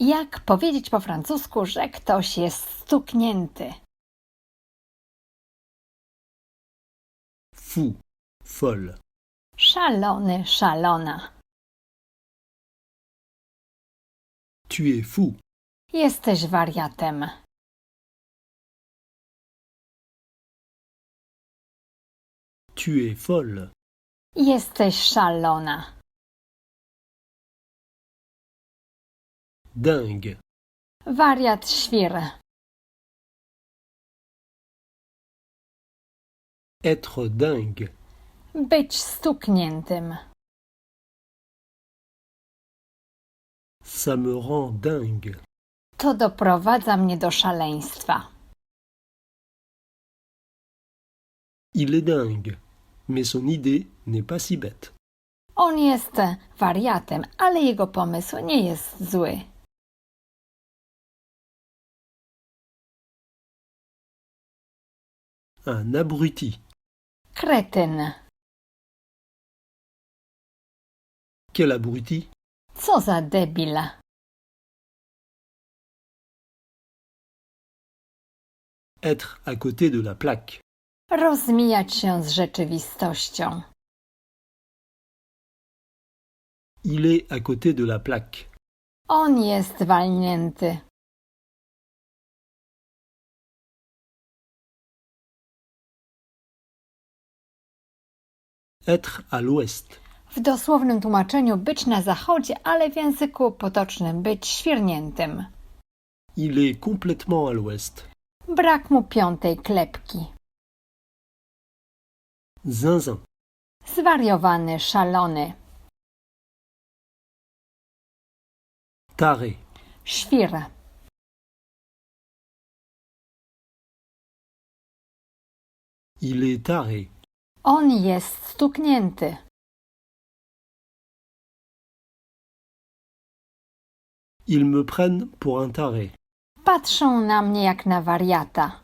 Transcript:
Jak powiedzieć po francusku, że ktoś jest stuknięty? Fou, folle. Szalony, szalona. Tu es fou. Jesteś wariatem. Tu es folle. Jesteś szalona. Dingue. Wariat świr. Être dingue. Być stukniętym. Ça me rend dingue. To doprowadza mnie do szaleństwa. Il est dingue. Mais son idée n'est pas si bête. On jest wariatem, ale jego pomysł nie jest zły. Un abruti. Kretyn. Quel abruti Co za debil. Être à côté de la plaque. Rozmijać się z rzeczywistością. Il est à côté de la plaque. On jest walnięty. Être à l'ouest. W dosłownym tłumaczeniu być na zachodzie, ale w języku potocznym być świrniętym. Il est complètement à l'ouest. Brak mu piątej klepki. Zinzin. Zwariowany, szalony. Taré. Świr. Il est taré. On jest stuknięty. Ils me prennent pour un taré. Patrzą na mnie jak na wariata.